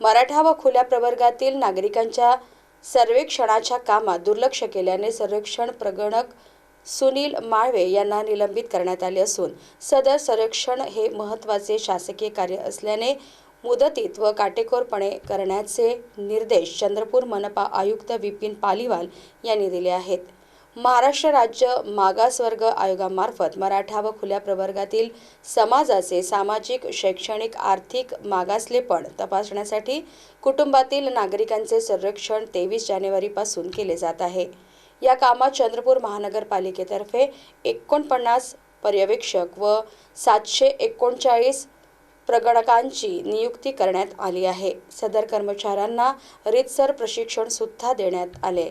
मराठा व खुल्या प्रवर्गातील नागरिकांच्या सर्वेक्षणाच्या कामात दुर्लक्ष केल्याने सर्वेक्षण प्रगणक सुनील माळवे यांना निलंबित करण्यात आले असून सदर सर्वेक्षण हे महत्त्वाचे शासकीय कार्य असल्याने मुदतीत व काटेकोरपणे करण्याचे निर्देश चंद्रपूर मनपा आयुक्त विपिन पालिवाल यांनी दिले आहेत. महाराष्ट्र राज्य मागासवर्ग आयोगामार्फत मराठा व खुल्या प्रवर्गातील समाजाचे सामाजिक शैक्षणिक आर्थिक मागासलेपण तपासण्यासाठी कुटुंबातील नागरिकांचे सर्वेक्षण तेवीस जानेवारीपासून केले जात आहे. या कामात चंद्रपूर महानगरपालिकेतर्फे एकोणपन्नास पर्यवेक्षक व सातशे एकोणचाळीस प्रगणकांची नियुक्ती करण्यात आली आहे. सदर कर्मचाऱ्यांना रितसर प्रशिक्षण सुद्धा देण्यात आले.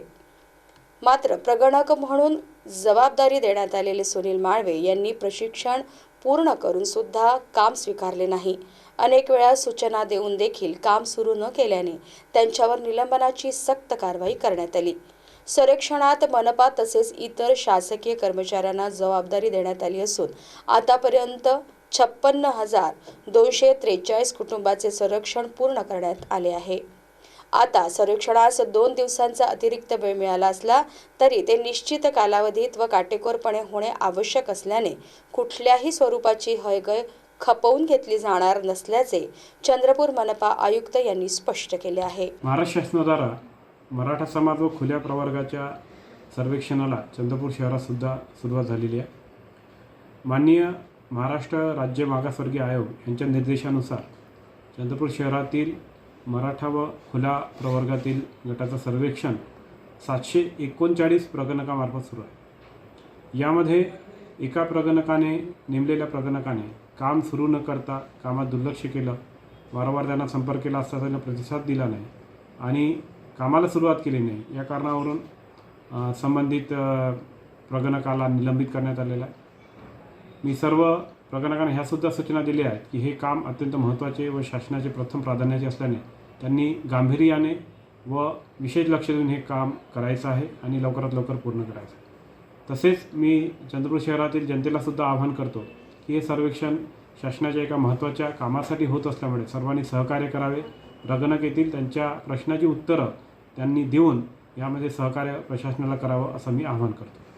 मात्र प्रगणक म्हणून जबाबदारी देण्यात आलेले सुनील माळवे यांनी प्रशिक्षण पूर्ण करून सुद्धा काम स्वीकारले नाही. अनेक वेळा सूचना देऊन देखील काम सुरू न केल्याने त्यांच्यावर निलंबनाची सक्त कारवाई करण्यात आली. सर्वेक्षणात मनपा तसेच इतर शासकीय कर्मचाऱ्यांना जबाबदारी देण्यात आली असून आतापर्यंत छप्पन्न हजार दोनशे त्रेचाळीस कुटुंबाचे संरक्षण पूर्ण करण्यात आले आहे. आता सर्वेक्षणास दोन दिवसांचा अतिरिक्त वेळ मिळाला असला तरी ते निश्चित कालावधीत व काटेकोरपणे होणे आवश्यक असल्याने कुठल्याही स्वरूपाची हयगय खपवून घेतली जाणार नसल्याचे चंद्रपूर मनपा आयुक्त यांनी स्पष्ट केले आहे. महाराष्ट्र शासनाद्वारा मराठा समाज व खुल्या प्रवर्गाच्या सर्वेक्षणाला चंद्रपूर शहरात सुद्धा सुरुवात झालेली आहे. माननीय महाराष्ट्र राज्य मागासवर्गीय आयोग यांच्या निर्देशानुसार चंद्रपूर शहरातील मराठा व खुल्या प्रवर्गातील गटाचं सर्वेक्षण सातशे एकोणचाळीस प्रगणकामार्फत सुरू आहे. यामध्ये एका प्रगणकाने नेमलेल्या प्रगणकाने काम सुरू न करता कामात दुर्लक्ष केलं वारंवार त्यांना संपर्क केला असता त्यांना प्रतिसाद दिला नाही आणि कामाला सुरुवात केली नाही या कारणावरून संबंधित प्रगणकाला निलंबित करण्यात आलेलं आहे. मी सर्व प्रगणकांना ह्यासुद्धा सूचना दिल्या आहेत की हे काम अत्यंत महत्त्वाचे व शासनाचे प्रथम प्राधान्याचे असल्याने त्यांनी गांभीर्याने व विशेष लक्ष देऊन हे काम करायचं आहे आणि लवकरात लवकर पूर्ण करायचं आहे. तसेच मी चंद्रपूर शहरातील जनतेलासुद्धा आवाहन करतो की हे सर्वेक्षण शासनाच्या एका महत्त्वाच्या कामासाठी होत असल्यामुळे सर्वांनी सहकार्य करावे. प्रगणक येतील त्यांच्या प्रश्नाची उत्तरं त्यांनी देऊन यामध्ये सहकार्य प्रशासनाला करावं असं मी आवाहन करतो.